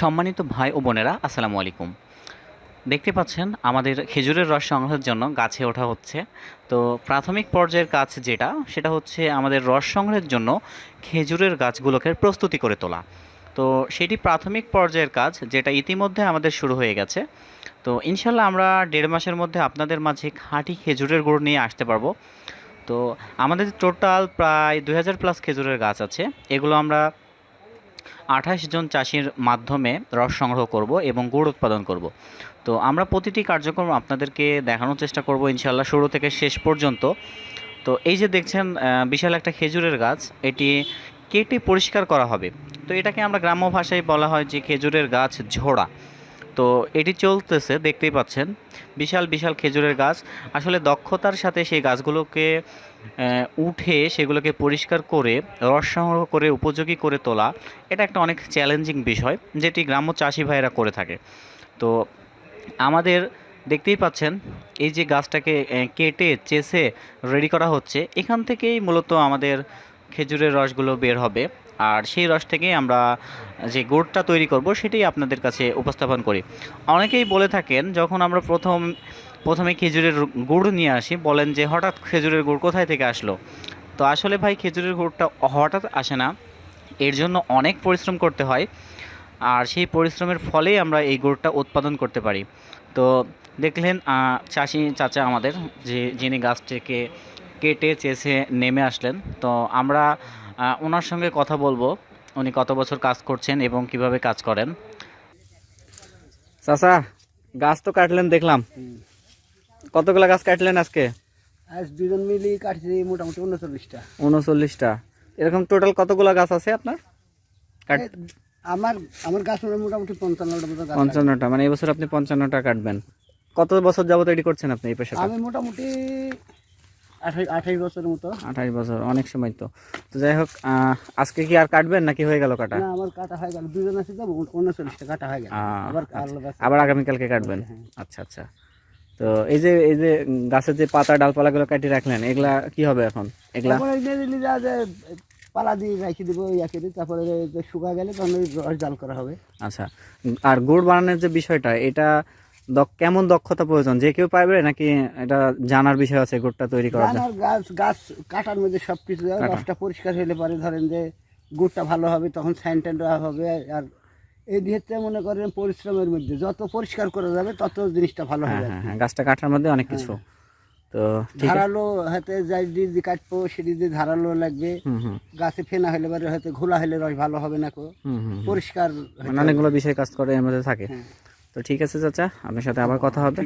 সম্মানিত ভাই ও বোনেরা, আসসালামু আলাইকুম। দেখতে পাচ্ছেন, আমাদের খেজুরের রস সংগ্রহের জন্য গাছে ওঠা হচ্ছে। তো প্রাথমিক পর্যায়ের কাজ যেটা, সেটা হচ্ছে আমাদের রস সংগ্রহের জন্য খেজুরের গাছগুলোকে প্রস্তুতি করে তোলা। তো সেটি প্রাথমিক পর্যায়ের কাজ, যেটা ইতিমধ্যে আমাদের শুরু হয়ে গেছে। তো ইনশাল্লাহ আমরা দেড় মাসের মধ্যে আপনাদের মাঝে খাঁটি খেজুরের গুড় নিয়ে আসতে পারব। তো আমাদের টোটাল প্রায় দুই হাজার প্লাস খেজুরের গাছ আছে। এগুলো আমরা আঠাশ জন চাষির মাধ্যমে রস সংগ্রহ করব এবং গুড় উৎপাদন করব। তো আমরা প্রতিটি কার্যক্রম আপনাদেরকে দেখানোর চেষ্টা করব ইনশাল্লাহ শুরু থেকে শেষ পর্যন্ত। তো এই যে দেখছেন বিশাল একটা খেজুরের গাছ, এটি কেটে পরিষ্কার করা হবে। তো এটাকে আমরা গ্রাম্য ভাষায় বলা হয় যে খেজুরের গাছ ঝোড়া। তো এটি চলতেছে, দেখতেই পাচ্ছেন। বিশাল বিশাল খেজুরের গাছ। আসলে দক্ষতার সাথে সেই গাছগুলোকে উঠে সেগুলোকে পরিষ্কার করে, রস সংগ্রহ করে, উপযোগী করে তোলা, এটা একটা অনেক চ্যালেঞ্জিং বিষয়, যেটি গ্রাম্য চাষি ভাইয়েরা করে থাকে। তো আমাদের দেখতেই পাচ্ছেন, এই যে গাছটাকে কেটে চেষে রেডি করা হচ্ছে, এখান থেকেই মূলত আমাদের খেজুরের রসগুলো বের হবে। আর সেই রস থেকেই আমরা যে গুড়টা তৈরি করব, সেটাই আপনাদের কাছে উপস্থাপন করি। অনেকেই বলে থাকেন, যখন আমরা প্রথম, প্রথমে খেজুরের গুড় নিয়ে আসি, বলেন যে হঠাৎ খেজুরের গুড় কোথায় থেকে আসলো? তো আসলে ভাই, খেজুরের গুড়টা হঠাৎ আসে না। এর জন্য অনেক পরিশ্রম করতে হয়। আর সেই পরিশ্রমের ফলেই আমরা এই গুড়টা উৎপাদন করতে পারি। তো দেখলেন চাষি চাচা আমাদের, যে যিনি গাছটিকে কেটে, চেষে, নেমে আসলেন। তো আমরা ওনার সঙ্গে কথা বলব। উনি কত বছর কাজ করছেন এবং কীভাবে কাজ করেন? চাচা গাছ তো কাটলেন দেখলাম। কতগুলো গাছ কাটলেন আজকে? আজ দুজন মিলে কাটছি মোটামুটি উনচল্লিশটা। উনচল্লিশটা। এরকম টোটাল কতগুলো গাছ আছে আপনার? কাট আমার আমার গাছ মোটামুটি পঞ্চান্নটা মতো পঞ্চান্নটা মানে এই বছর আপনি পঞ্চান্নটা কাটবেন। কত বছর যাবত এটি করছেন আপনি এই পেশাটা? আমি মোটামুটি আঠাশ বছরের মতো। আঠাশ বছর অনেক সময় তো। তো যাই হোক আজকে কি আর কাটবেন নাকি হয়ে গেল কাটা? না আমার কাটা হয়ে গেল। দুজন আছে তো উনচল্লিশটা কাটা হয়ে গেল। আবার আচ্ছা। আবার আগামীকালকে কাটবেন? হ্যাঁ। আচ্ছা আচ্ছা। তো এই যে এই যে গাছের যে পাতা ডালপালাগুলো কাটিয়ে রাখলেন এগুলা কি হবে এখন? এগুলা? পালা দিয়ে রেখে দিব তারপরে শুকা গেলে তখন রস জাল করা হবে। আচ্ছা। আর গুড় বানানোর যে বিষয়টা এটা কেমন দক্ষতা প্রয়োজন? যে কেউ পারবে নাকি এটা জানার বিষয় আছে গুড়টা তৈরি জন্য? গাছ গাছ কাটার মধ্যে সব কিছু রসটা পরিষ্কার হলে পরে ধরেন যে গুড়টা ভালো হবে তখন সাইন টাইন হবে আর এই দিকে মনে করেন পরিশ্রমের মধ্যে। যত পরিষ্কার করা যাবে তত জিনিসটা ভালো হ্যাঁ হবে। হ্যাঁ হ্যাঁ গাছটা কাটার মধ্যে অনেক কিছু। তো ধারালো হাতে যাই দিয়ে কাটবো সেটি দিয়ে ধারালো লাগবে। গাছে ফেনা হলে পরে হয়তো ঘোলা হলে রস ভালো হবে না কো। পরিষ্কার মানে অনেকগুলো বিষয় কাজ করে এর মধ্যে থাকে। হ্যাঁ। তো ঠিক আছে চাচা আপনার সাথে আবার কথা হবে।